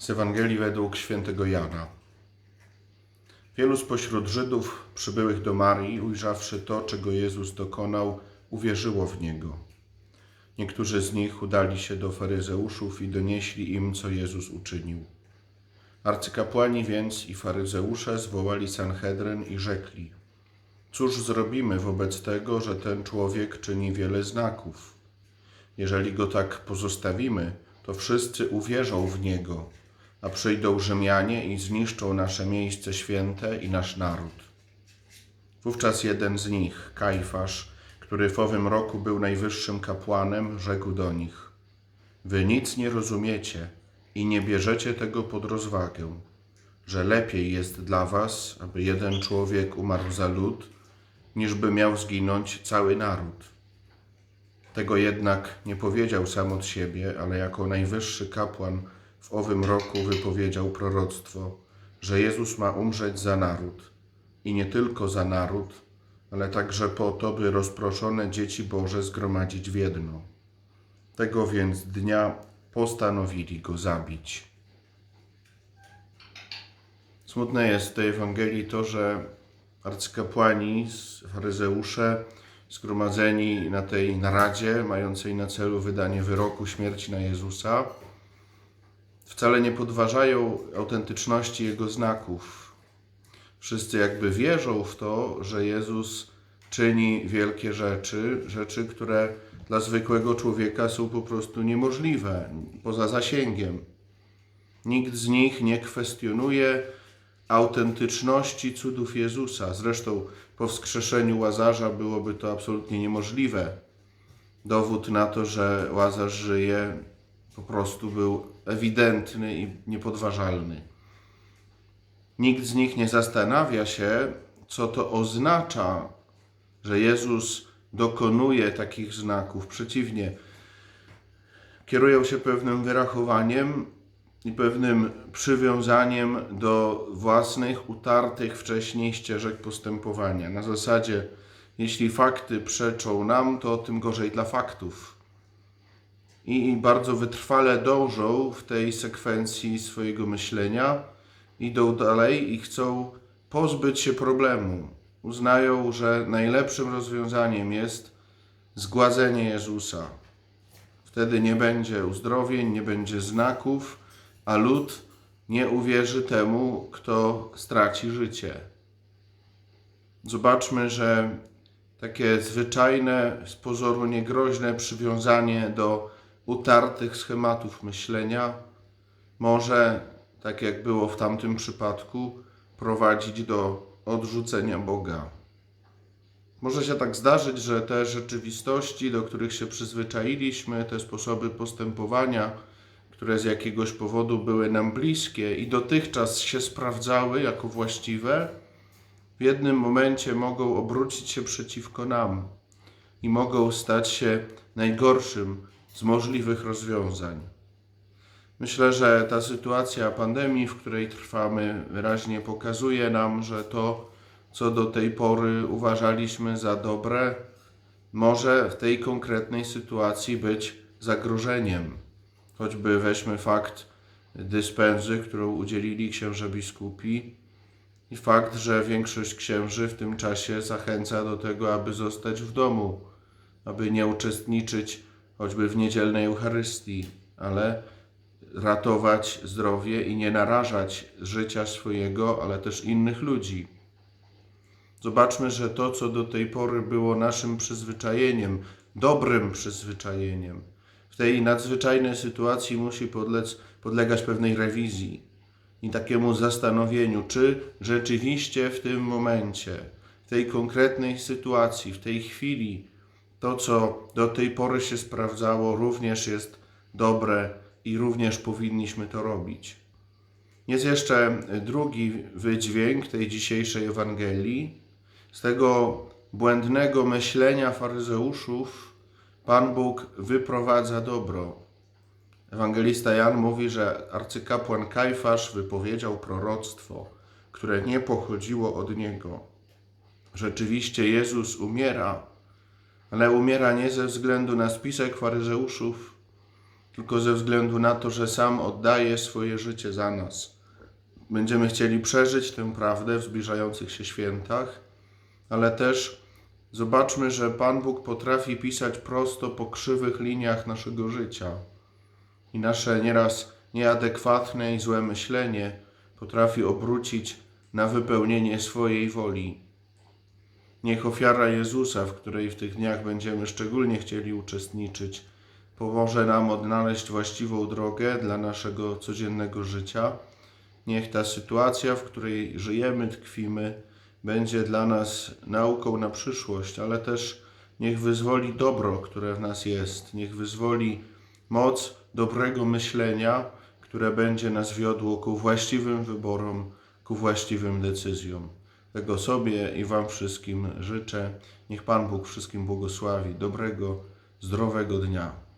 Z Ewangelii według świętego Jana. Wielu spośród Żydów przybyłych do Marii, ujrzawszy to, czego Jezus dokonał, uwierzyło w Niego. Niektórzy z nich udali się do faryzeuszów i donieśli im, co Jezus uczynił. Arcykapłani więc i faryzeusze zwołali Sanhedryn i rzekli: Cóż zrobimy wobec tego, że ten człowiek czyni wiele znaków? Jeżeli go tak pozostawimy, to wszyscy uwierzą w niego, a przyjdą Rzymianie i zniszczą nasze miejsce święte i nasz naród. Wówczas jeden z nich, Kajfasz, który w owym roku był najwyższym kapłanem, rzekł do nich: Wy nic nie rozumiecie i nie bierzecie tego pod rozwagę, że lepiej jest dla was, aby jeden człowiek umarł za lud, niż by miał zginąć cały naród. Tego jednak nie powiedział sam od siebie, ale jako najwyższy kapłan w owym roku wypowiedział proroctwo, że Jezus ma umrzeć za naród. I nie tylko za naród, ale także po to, by rozproszone dzieci Boże zgromadzić w jedno. Tego więc dnia postanowili go zabić. Smutne jest w tej Ewangelii to, że arcykapłani, faryzeusze, zgromadzeni na tej naradzie, mającej na celu wydanie wyroku śmierci na Jezusa, wcale nie podważają autentyczności Jego znaków. Wszyscy jakby wierzą w to, że Jezus czyni wielkie rzeczy, rzeczy, które dla zwykłego człowieka są po prostu niemożliwe, poza zasięgiem. Nikt z nich nie kwestionuje autentyczności cudów Jezusa. Zresztą po wskrzeszeniu Łazarza byłoby to absolutnie niemożliwe. Dowód na to, że Łazarz żyje, po prostu był ewidentny i niepodważalny. Nikt z nich nie zastanawia się, co to oznacza, że Jezus dokonuje takich znaków. Przeciwnie, kierują się pewnym wyrachowaniem i pewnym przywiązaniem do własnych, utartych wcześniej ścieżek postępowania. Na zasadzie, jeśli fakty przeczą nam, to tym gorzej dla faktów. I bardzo wytrwale dążą w tej sekwencji swojego myślenia, idą dalej i chcą pozbyć się problemu. Uznają, że najlepszym rozwiązaniem jest zgładzenie Jezusa. Wtedy nie będzie uzdrowień, nie będzie znaków, a lud nie uwierzy temu, kto straci życie. Zobaczmy, że takie zwyczajne, z pozoru niegroźne przywiązanie do utartych schematów myślenia może, tak jak było w tamtym przypadku, prowadzić do odrzucenia Boga. Może się tak zdarzyć, że te rzeczywistości, do których się przyzwyczailiśmy, te sposoby postępowania, które z jakiegoś powodu były nam bliskie i dotychczas się sprawdzały jako właściwe, w jednym momencie mogą obrócić się przeciwko nam i mogą stać się najgorszym z możliwych rozwiązań. Myślę, że ta sytuacja pandemii, w której trwamy, wyraźnie pokazuje nam, że to, co do tej pory uważaliśmy za dobre, może w tej konkretnej sytuacji być zagrożeniem. Choćby weźmy fakt dyspensy, którą udzielili księże biskupi i fakt, że większość księży w tym czasie zachęca do tego, aby zostać w domu, aby nie uczestniczyć choćby w niedzielnej Eucharystii, ale ratować zdrowie i nie narażać życia swojego, ale też innych ludzi. Zobaczmy, że to, co do tej pory było naszym przyzwyczajeniem, dobrym przyzwyczajeniem, w tej nadzwyczajnej sytuacji musi podlec, podlegać pewnej rewizji i takiemu zastanowieniu, czy rzeczywiście w tym momencie, w tej konkretnej sytuacji, w tej chwili, to, co do tej pory się sprawdzało, również jest dobre i również powinniśmy to robić. Jest jeszcze drugi wydźwięk tej dzisiejszej Ewangelii. Z tego błędnego myślenia faryzeuszów Pan Bóg wyprowadza dobro. Ewangelista Jan mówi, że arcykapłan Kajfasz wypowiedział proroctwo, które nie pochodziło od niego. Rzeczywiście Jezus umiera, ale umiera nie ze względu na spisek faryzeuszów, tylko ze względu na to, że sam oddaje swoje życie za nas. Będziemy chcieli przeżyć tę prawdę w zbliżających się świętach, ale też zobaczmy, że Pan Bóg potrafi pisać prosto po krzywych liniach naszego życia i nasze nieraz nieadekwatne i złe myślenie potrafi obrócić na wypełnienie swojej woli. Niech ofiara Jezusa, w której w tych dniach będziemy szczególnie chcieli uczestniczyć, pomoże nam odnaleźć właściwą drogę dla naszego codziennego życia. Niech ta sytuacja, w której żyjemy, tkwimy, będzie dla nas nauką na przyszłość, ale też niech wyzwoli dobro, które w nas jest. Niech wyzwoli moc dobrego myślenia, które będzie nas wiodło ku właściwym wyborom, ku właściwym decyzjom. Tego sobie i Wam wszystkim życzę. Niech Pan Bóg wszystkim błogosławi. Dobrego, zdrowego dnia.